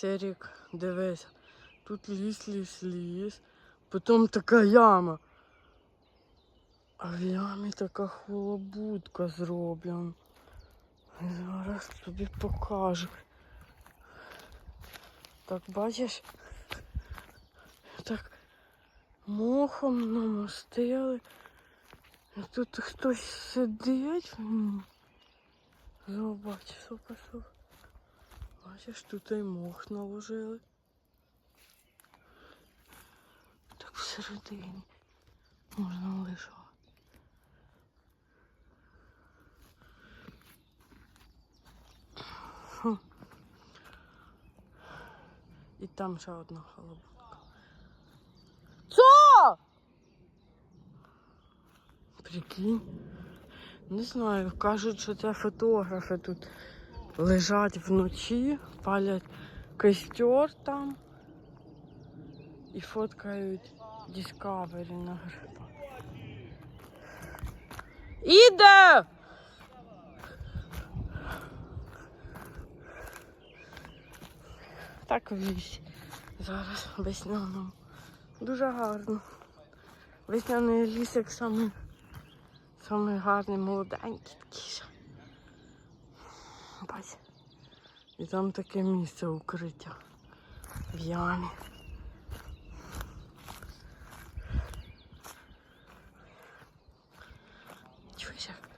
Серік, дивись, тут ліс, ліс, ліс, потім така яма. А в ямі така холобудка зроблена. Зараз тобі покажу. Так бачиш? Так мохом намостили. І тут хтось сидить. Зобач, супер, супер. Бачиш, тут і мох наложили. Так всередині можна лежати. Хм. І там ще одна халабутка. Що? Прикинь. Не знаю, кажуть, що це фотографи тут лежать вночі, палять костер там і фоткають Discovery на грибах. Іде! Так в. Зараз весняному. Дуже гарно. Весняний ліс як саме, саме гарний, молоденький такий. Бач. І там таке місце укриття в ямі. Чуєш, як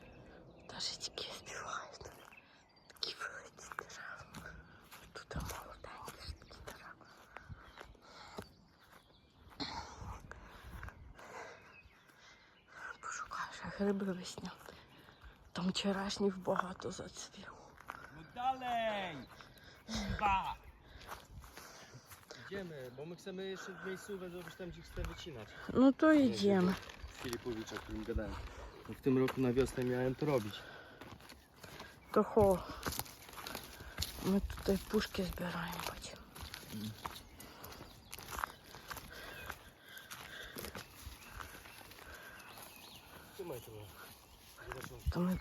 пташечки співають. Такі великі дерева. Тут молоденькі ж такі дерева. Пошукаєш гриби весня. Там черешнів багато зацвіло. Dalej! Dwa! Idziemy, bo my chcemy jeszcze w miejscówę zrobić tam, gdzie chce wycinać. No to idziemy. Filipowicz, o którym gadałem. No w tym roku na wiosnę miałem to robić. To ho. My tutaj puszki zbieramy. chodź. Trzymaj to. bo. To my